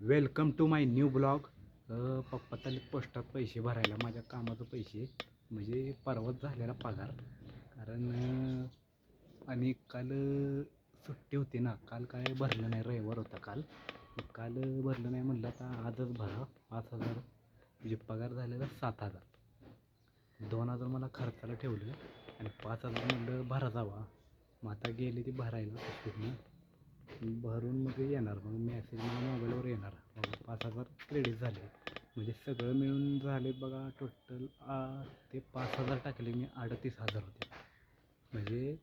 Welcome to my new blog पप्पा चालले पोस्टात पैसे भरायला माझ्या कामाचं पैसे म्हणजे परवाच झालेला पगार. कारण आणि काल सुट्टी होती ना काल काय भरलं नाही रविवार होता काल. काल भरलं नाही म्हणलं आता आजच भरा. पाच हजार म्हणजे पगार झालेला सात हजार. दोन हजार मला खर्चाला ठेवलं आणि पाच हजार म्हणलं भरा जावा. मग आता गेले ते भरायला भरून मग येणार. मग मॅसेज मला मोबाईलवर येणार. मग पाच हजार क्रेडिट झाले. म्हणजे सगळं मिळून झाले बघा टोटल ते पाच हजार टाकले मी अडतीस हजार होते. म्हणजे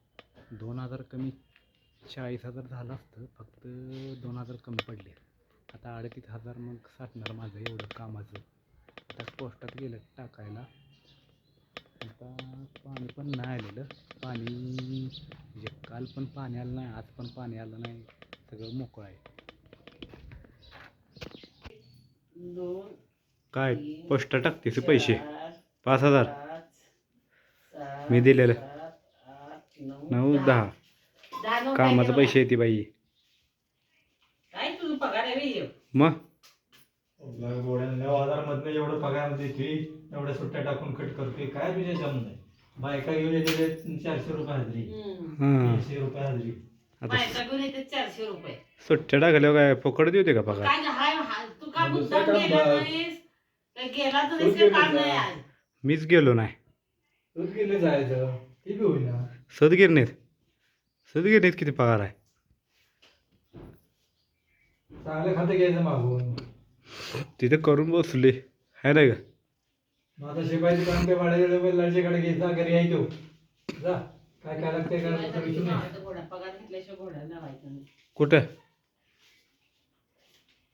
दोन हजार कमी चाळीस हजार झालं असतं फक्त दोन हजार कमी पडले. आता अडतीस हजार मग साठणार माझं एवढं कामाचं. आता पोस्टात गेलं टाकायला. आता पाणी पण नाही आलेलं. पाणी म्हणजे काल पण पाणी आलं नाही आज पण पाणी आलं नाही. सगळं मोकळं आहे. दोन काय? पोस्ट टाकतेस पैसे. पाच हजार. मी दिलेलं. नऊ, दहा. कामाचं पैसे येते बाई. काय तुझं पगार आहे बे ह्यो? मग नऊ हजार मधनं एवढं पगार देते एवढ्या सुट्ट्या टाकून कट करते काय तुझ्या जम नाही बायका घेऊन येते चारशे रुपये हजरी. हम्म. हां. तीनशे रुपये हजरी. आता बायका घेऊन येते चारशे रुपये. सुट्ट्या टाकल्यावर काय? फुकट देते का पगार? काय गं, हाय तू का मग मुद्दाम दुसरं गेला काम बघ. नाहीस? काय गेला तर तूच नाहीस, गेली काम नाही का? आज. मीच गेलो नाही. दूध गेले जायचं. ती बी होईना सदगिरणीत सदगिरणीत किती पगार आहे? चांगलं खातं घ्यायचं मागून. तिथे करून बसले. आहे ना का मग आता शिपायचं काम ते भाड्याच्या लाडच्याकडे घ्यायचा घरी तो. जा. काय काय लागतंय काय शिवाय लागतं तर विचारून ये. लावायचं घोडा. पगार घेतल्याशिवाय घोडा लावायचा नाही. कुठं?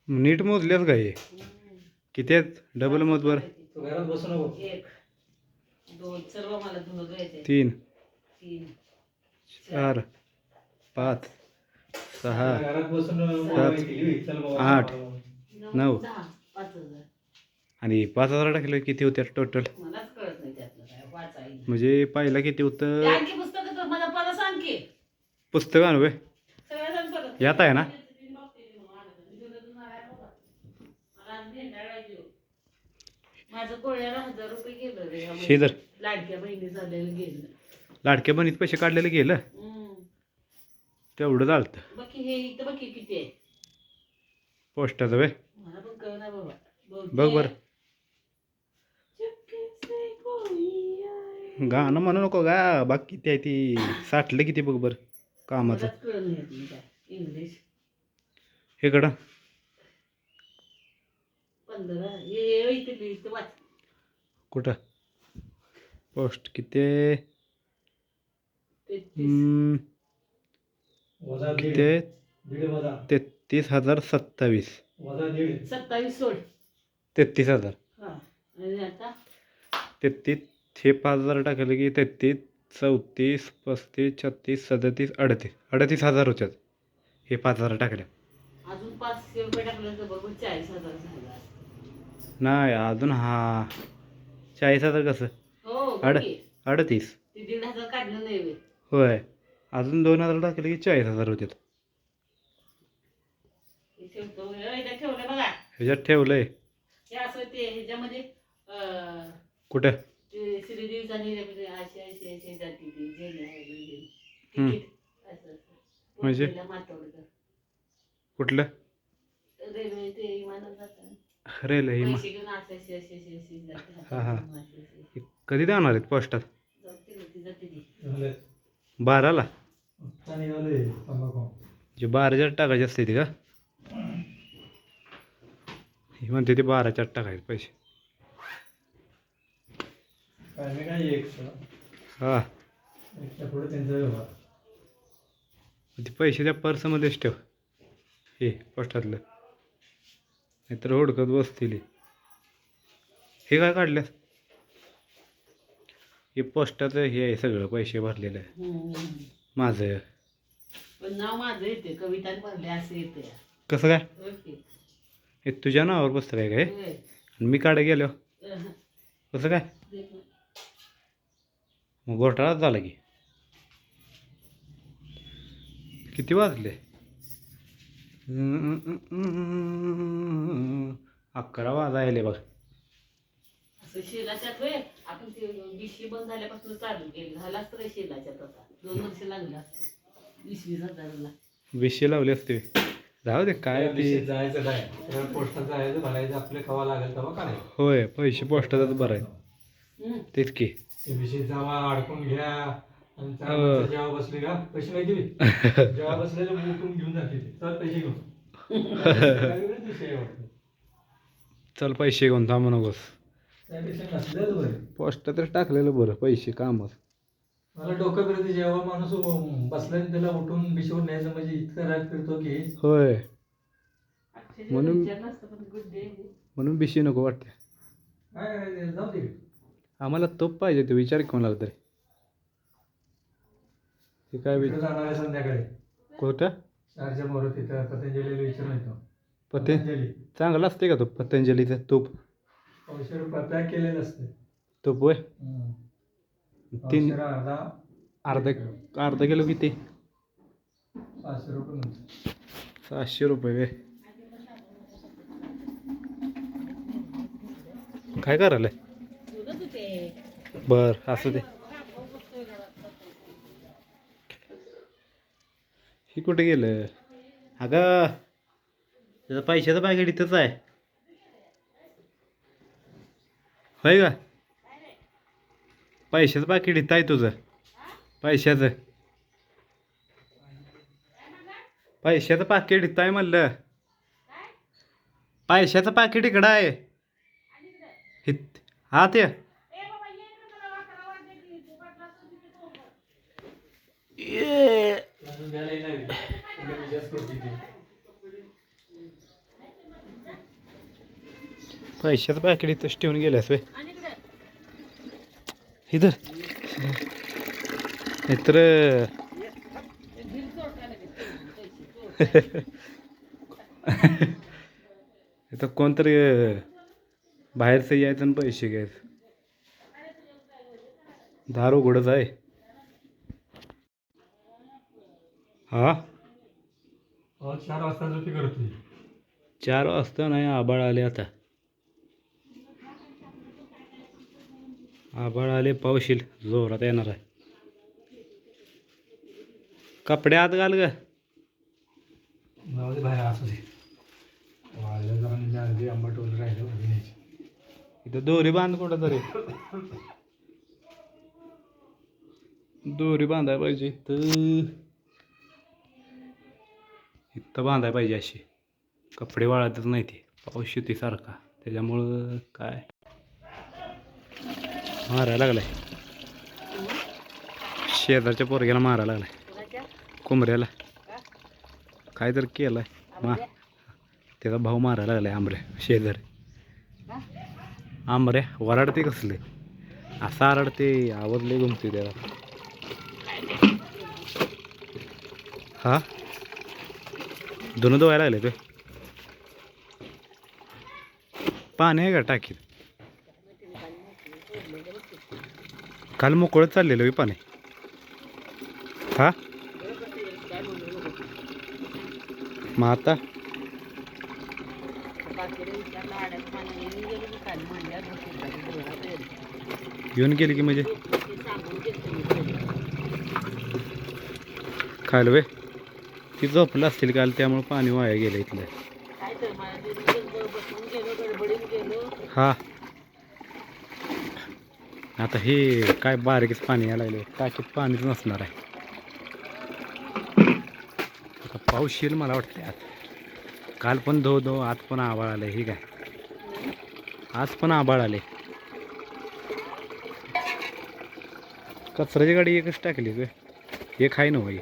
नीट मोजल्यास का हे? हम्म. किती आहेत? डबल मोजवर तू घरात बसू नको. एक दोन सर्व मला धुणं धुवायचंय. तीन. तीन. चार. पाच. सहा. घरात बसून मोबाईल केली चल बाबा. आठ. नऊ. दहा पाच हजार. आणि पाच हजार टाकले किती होत्या टोटल मलाच कळत नाही त्यातलं काय वाचायला. म्हणजे पहिला किती होतं? आणखी पुस्तक तर मला परत सांग की? पुस्तक आणू व्हय? यात आहे ना? माझं गोळ्याला हजार रुपये गेलं रे ह्या धर. महिन्यात. लाडक्या बहिणी झालेलं गेलं. लाडक्या बहिणीत पैसे काढलेले गेलं? हम्म. तेवढं चालतं बघ की हे इथं बघ की किती आहे? पोस्टाचं वे मला पण कळणार बाबा. बघ बरं. गाणं म्हणू नको गा बाकी किती आहे ती? साठलं किती बघ बरं कामाचं. इंग्लिश हे वाच. कुठं? पोस्ट किती? किती? तेहतीस हजार सत्तावीस. सत्तावीस सोड. तेहतीस हजार. हा. तेहतीस हे पाच हजार टाकलं की तेहतीस चौतीस पस्तीस छत्तीस सदतीस अडतीस. अडतीस हजार होत्यात. हे पाच हजार टाकल्या. अजून पाचशे रुपये टाकलं तर चाळीस हजार झाला. नाही अजून हा. चाळीस हजार कसं? हो अड- बघ की. अडतीस. ते दीड हजार काढलं नाही बे. होय. अजून दोन हजार टाकले की चाळीस हजार हे ठेवतो. हे ठेवलं बघा. ह्याच्यात ठेवलंय. हे असं ते ह्याच्यामध्ये अं, कुठं? ह्याच्यामध्ये अशी अशी अशी जाती ती जे आहे म्हणजे हम्म. तिकीट असं असं. म्हणजे? कुठलं रेल्वे ते विमानात जातात रेल हे मा- पैसे घेऊन अशी अशी अशी अशी अशी जाते हा, हा. अशी अशी. हे कधी जाणार आहेत पोस्टात जाते ना, ती जाते ती. झालं. बाराला जे बाराच्या टाकायचे असते ते का हे म्हणते ते बाराच्या टाकायचे पैसे काय काय हा. एकच्या पुढे त्यांचा व्यवहार. ते पैसे त्या पर्समध्येच ठेव. हे पोस्टातलं. नाहीतर हुडकत बसतील हे. हे काय काढल्यास हे पोस्टाचं हे आहे सगळं पैसे भरलेलं. आहे हम्म. माझं. पण नाव माझं येते कविता भरले असं येते कसं काय? ओके. हे तुझ्या नावावर पुस्तक आहे काय. आणि मी काढ गेलो. कसं काय. मग घोटाळाच झाला की. किती वाजले? अकरा वाजायले बघ. शेलाच्यात होय आपण ते बीसी बंद झाल्यापासून चालू केलं. झालाच तर शेलाच्यात आता? दोन वर्ष लागलं असतं. वीस वीस हजाराला विषय लावले असते. जाऊ दे काय ते. जायचं काय? पोस्टात जायचं भरायचं आपले कवा लागेल तेव्हा होय पैसे पोस्टातच बरं आहे हम्म. तेच की. ते विषय जावा अडकून घ्या आणि हो. जेव्हा बसले का पैसे माहिती मी जेव्हा बसलेले उठून घेऊन जाते. चल पैसे घेऊन. चल पैसे घेऊन थांबू नकोस. बरे. पोस्टातच टाकलेलं बरं पैसे कामच मला डोकं फिरते जेव्हा माणूस बसला आणि त्याला उठून बिशवून न्यायचं म्हणजे इतकं राग फिरतो की. होय. म्हणून- विचार नसतं पण गुड डे म्हणून बिशी नको वाटते. जाऊ दे. आम्हाला तोप पाहिजे ते विचार कोणाला तरी. ते काय विचार जाणार आहे संध्याकाळी. कोणत्या? चारच्या मोर तिथं पतंजलीला विचारून येतो. पते पतंजली. चांगला असते का तो पतंजलीचा तूप रुपये पॅक केलेलं असते. तूप हम्म. तीन अर्धा अर्धा अर्धा किलो किती? पाचशे रुपये म्हणतो. सहाशे रुपये वे काय करायला बर असू दे. ही कुठे गेलं? अगं त्याचं पैशाचं पॅकेट इथंच आहे. होय का? पैशाचं पाकिट इथं आहे तुझं. पैशाचं. पैशाचं पाकिट इथं आहे म्हणलं. पैशाचं पाकिट इकडं आहे. हित हा ते ये. अजून द्यायला येणार आहे. उद्या मी जास्त करते ती. पैशाचं पाकिट इथंच ठेवून गेल्यास वे इधर. मित्र इथं कोणतरी बाहेरचं यायचं आणि पैसे घ्यायचं. दार उघडच आहे. हा? चार वाजता झोपी चार वाजता नाही आबाळ आले आता. आबाळ आले पाऊस येईल जोरात येणार आहे. कपडे आत घाल ग. बाहेर असू दे. आंबट वगैरे राहिलं इथं. दोरी बांध कुठं तरी दोरी बांधायला पाहिजे इथं. इथं बांधायला पाहिजे अशी. कपडे वाळतच नाही ते. पाऊस येते सारखा त्याच्यामुळं काय? मारायला लागलाय. शेजारच्या पोरग्याला मारायला लागलाय. कोंबऱ्याला. काय तर केलाय. मा त्याचा भाऊ मारायला लागलाय आंबऱ्या. शेजारी. आंबरे आंबऱ्या वराडते कसले? असं आरडते. आवडले घुमते त्याला. हा? दोन धुवायला लागले ते. पाणी आहे का टाकीत? काल मोकळत चाललेलं होय पाणी. हा? मग आता? येऊन गेली की म्हणजे? ते खायला वे. ती झोपलं असतील काल त्यामुळे पाणी वाया गेलं इथलं. हा. आता हे काय बारीकच पाणी यायला लागले टाकीत पाणीच नसणार आहे. आता पाऊस येईल मला वाटते आज. काल पण धो धो आज पण आबाळ आले हे काय? आज पण आबाळ आले कचऱ्याची गाडी एकच टाकली ग. एक आहे ना भाई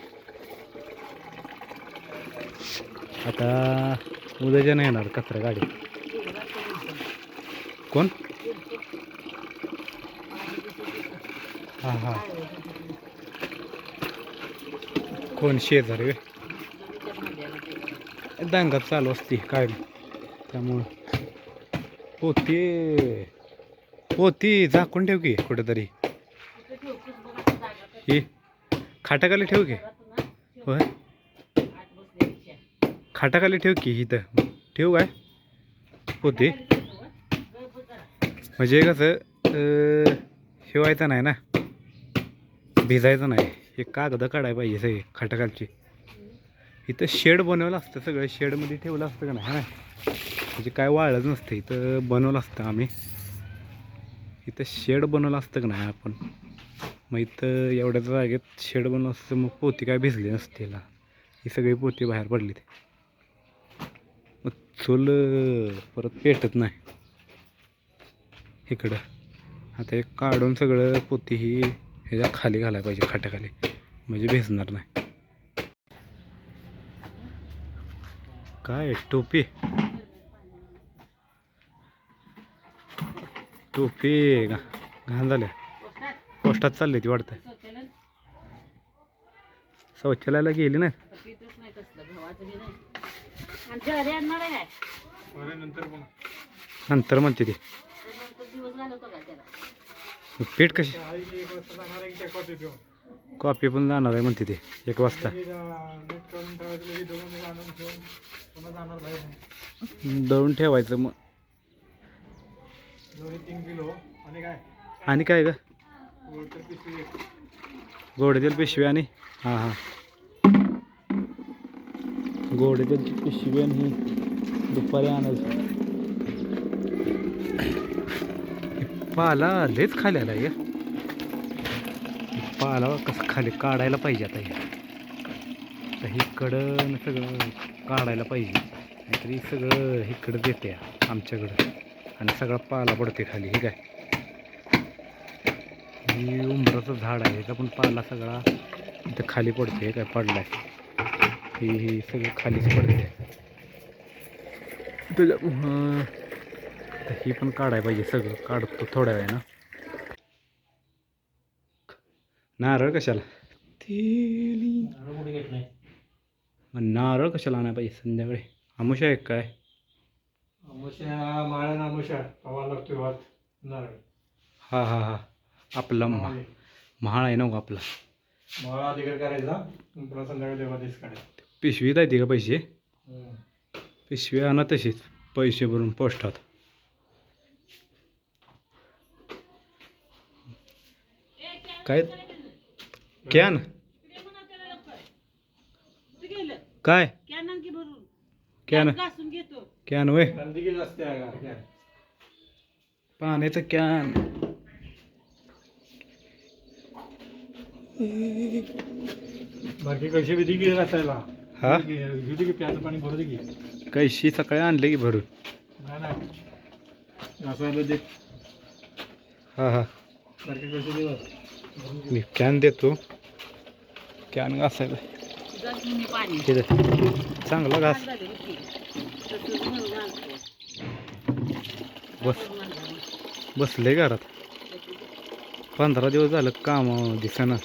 आता उद्याच्या नाही येणार कचरा गाडी. कोण? हां हां. कोण शेजारी वे? दांगात चालू असते काय त्यामुळं. पोती पोती झाकून ठेव की कुठेतरी. ही खाटाखाली ठेव की? खाटाखाली ठेव की इथं. ठेव काय? पोते म्हणजे कसं शिवायचं नाही ना. भिजायचं नाही. हे कागद काढायला पाहिजे सगळे खाटाखालची. इथं शेड बनवलं असतं सगळं. शेडमध्ये ठेवलं असतं का नाही? म्हणजे काय वाळलंच नसतं. इथं बनवलं असतं आम्ही. इथं शेड बनवलं असतं का नाही आपण? मग इथं एवढ्या जागेत शेड बनवलं असतं मग पोती काय भिजली नसते ही सगळी पोती बाहेर पडली ते. चूल परत पेटत नाही. इकडं. आता एक काढून सगळं पोती ही ह्याच्या खाली घालायला पाहिजे खाट्याखाली म्हणजे भेसणार नाही. काय टोपी? टोपी घा घाण झाल्या. पोस्टात चालली ती वाटतं शौचालयाला गेली नाही. नंतर पण नंतर म्हणते ती. तर नंतर दिवस घालवतो का त्याला? पीठ कशी? कॉपी पण जाणार आहे म्हणते ते एक वाजता. दळून ठेवायचं मग. आणि काय? आणि काय ग. गोडतेल पिशवी आणि? हां हां. गोडतेलची पिशवी आणि ही दुपारी आणायचं. हे पाला लयच खाली आला या पाला कसं खाली काढायला पाहिजे आता हे. आता हिकडं सगळं काढायला पाहिजे. नाहीतरी सगळं इकडं देते आमच्याकडं. आणि सगळा पाला पडते खाली हे काय? ही उंबराचं झाड आहे का? पण पाला सगळा इथं खाली पडते हे काय आहे ही ही सगळं खालीच पडते त्याच्यामुळं ही. पण काढायला पाहिजे सगळं. काढतो थोड्या वेळानं. नारळ कशाला? तेली. नारळ कुठे घेत नाही? मग नारळ कशाला आणायला पाहिजे संध्याकाळी? आमुषा आहे काय? माळ्या हवा नारळ. हा हा हा. आपला महा महाळ आहे. ना हो आपला. माळा तिकडे करायचा. संध्याकाळी देवा दिस काढायचा. पिशवीत आहे का पैसे? पिशवी आणा तशीच पैसे भरून पोस्टात. काय? कॅन? काय? कॅनन की भरून कॅन. कॅन वय? पाण्याचं कॅन. बाकी कशी विधी की घासायला हा? घेऊ दे की प्याचं पाणी भरू दे की. कैशी सकाळी आणले की भरून? नाही हा हा. मी कॅन देतो. कॅन घासायला. चांगला घास. बस. बसले घरात. पंधरा दिवस झालं काम दिसेना.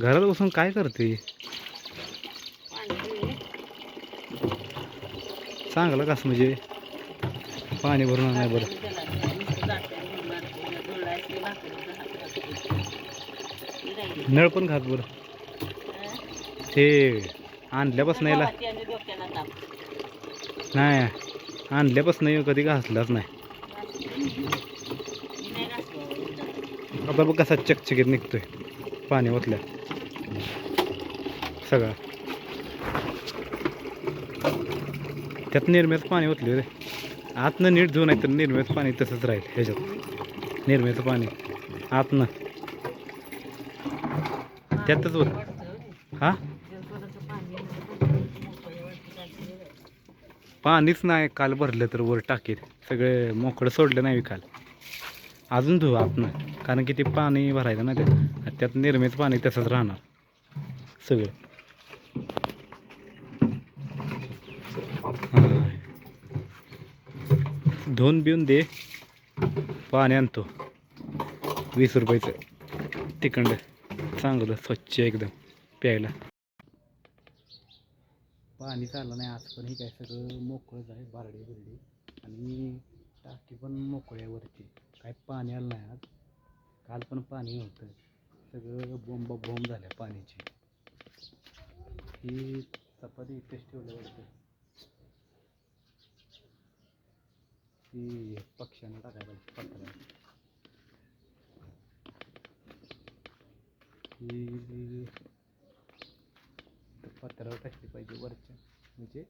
घरात बसून काय करते पाणी दिले. चांगलं कसं म्हणजे पाणी भरून नाही बरं? नळ पण खात बरं. ते आणल्यापासून याला नाही आणल्यापासून कधी घासलाच नाही. आता बघ कसा चकचकीत निघतोय पाणी ओतल्या. सगळा. त्यात निर्म्याचं पाणी ओतले रे. आतनं नीट धुवून नाही तर निर्म्याचं पाणी तसंच राहील ह्याच्यात. निर्म्याचं पाणी. आतनं. त्यातच होत हा? पाणीच नाही काल भरलं तर वर टाकेल. सगळे मोकळं सोडलं नाही काल. अजून धुवा आतनं. कारण की ते पाणी भरायचं ना त्यात. त्यात निर्मित पाणी तसंच राहणार. सगळं. धुवून बिवून दे. पाणी आणतो. वीस रुपयाचं. तिकडं चांगलं स्वच्छ एकदम. प्यायला. पाणी चाललं नाही आज पण हे काय सगळं मोकळंच आहे बारडी बिरडी. आणि टाकी पण मोकळी आहे वरती काय पाणी आलं नाही आज. काल पण पाणी होतं. सगळं बोंब बोंब झाल्या पाण्याची. ही चपाती इथेच ठेवलं ती पक्ष्यांना टाकायला पाहिजे पत्र्यावर पत्रावर तर टाकली पाहिजे वरच्या म्हणजे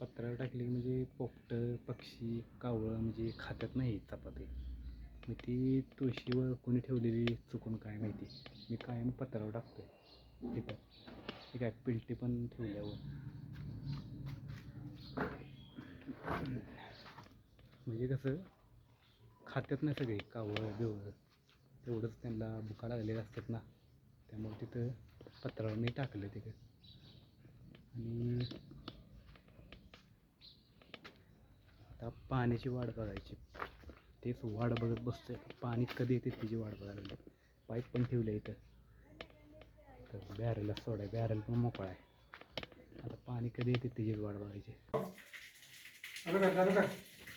पत्रावर टाकली की म्हणजे पोपटं पक्षी कावळं म्हणजे खात्यात नाही चपाती. मी ती तुळशीवर कोणी ठेवलेली चुकून काय माहिती? मी कायम पत्रावर टाकतो ठीक आहे ठीक आहे पिलटी पण ठेवल्यावर. म्हणजे कसं खात्यात नाही सगळे कावळं बिवळं तेवढंच त्यांना भुका लागलेल्या असतात ना. त्यामुळे तिथं पत्रावर मी टाकलं तिथं आणि आता पाण्याची वाट बघायची. तेच वाट बघत बसतोय. पाणी कधी येते तिची वाट बघायला लागली. पाईप पण ठेवलं इथं. तर बॅरेलला सोडाय बॅरल पण मोकळा आहे. आता पाणी कधी येते तिची वाट बघायची.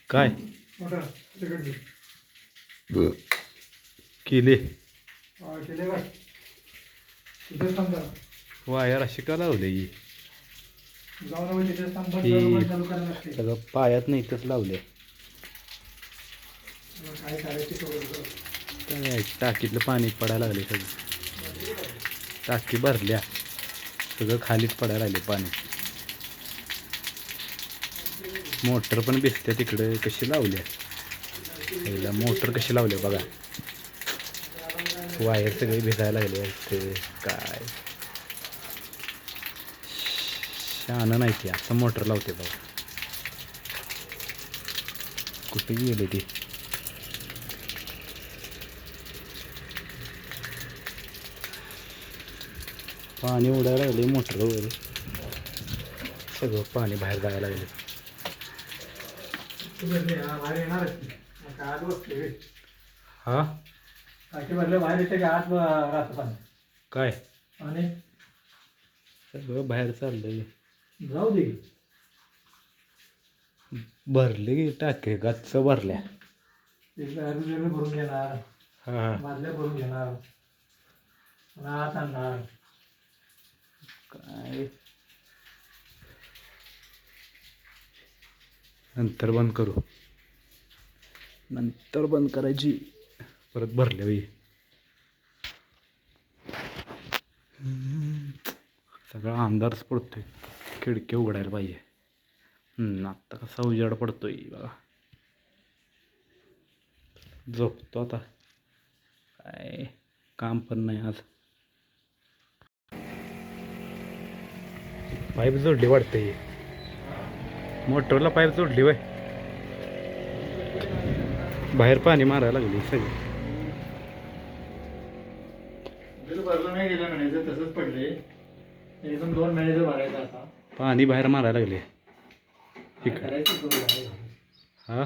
काय. केले. वायर अशी का लावले. सगळं पायात नाही इथंच लावले. टाकीतलं पाणी पडायला लागले सगळं. टाकी भरल्या. सगळं खालीच पडायला लागले पाणी. मोटर पण भिजते तिकडे. कशी लावली? पहिला मोटर कशी लावली बघा. वायर सगळी भिजायला लागले असते काय? शान नाही ती. असं मोटर लावते बघा. कुठे गेली ती? पाणी उडायला लागले मोटर वगैरे. सगळं पाणी बाहेर जायला लागले बाहेर बसते. हा? टाकी भरले बाहेर येते की राहतं पाणी काय? आणि? सगळं बाहेर चाललंय जाऊ दे. भरले की टाके गच्च भरल्या. भरून घेणार. हा. बादल्या भरून घेणार. पुन्हा आत आणणार. काय? नंतर बंद करू. नंतर बंद करायची. परत भरले बाई. सगळा अंधारच पडतोय. खिडकी उघडायला पाहिजे. आत्ता कसा उजेड पडतोय बघा. झोपतो आता. काय काम पण नाही आज. पाईप जोडली वाटते मोटरला पाईप जोडली वय. बाहेर पाणी मारायला लागली सगळी. नाही गेलं म्हणायचं तसंच पडले एकदम दोन महिन्याचं भरायचं आता. पाणी बाहेर मारायला लागले. हा?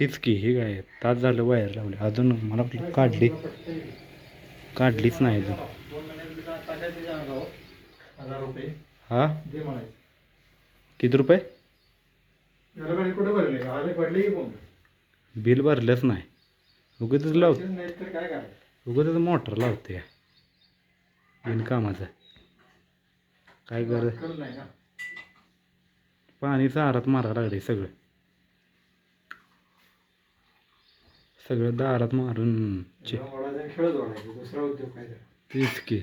तीच की ही काय तास झालं वायर लावले. अजून मला काढली. काढलीच नाही अजून. टाकायचं तुझ्या अंगावर हजार रुपये. हा? दे म्हणायचं. किती रुपये? घराकडे कुठे भरले? आले पडले की कोण? बिल भरलंच नाही. उगतच लाव. नाही तर काय करायचं? उगतच मोटर लावते. बिनकामाचं. काय कर अक्कल नाही ना पाणी दारात मारायला लागले सगळं. सगळं दारात मारून खेळत ओढायचं दुसरा उद्योग काय. तेच की.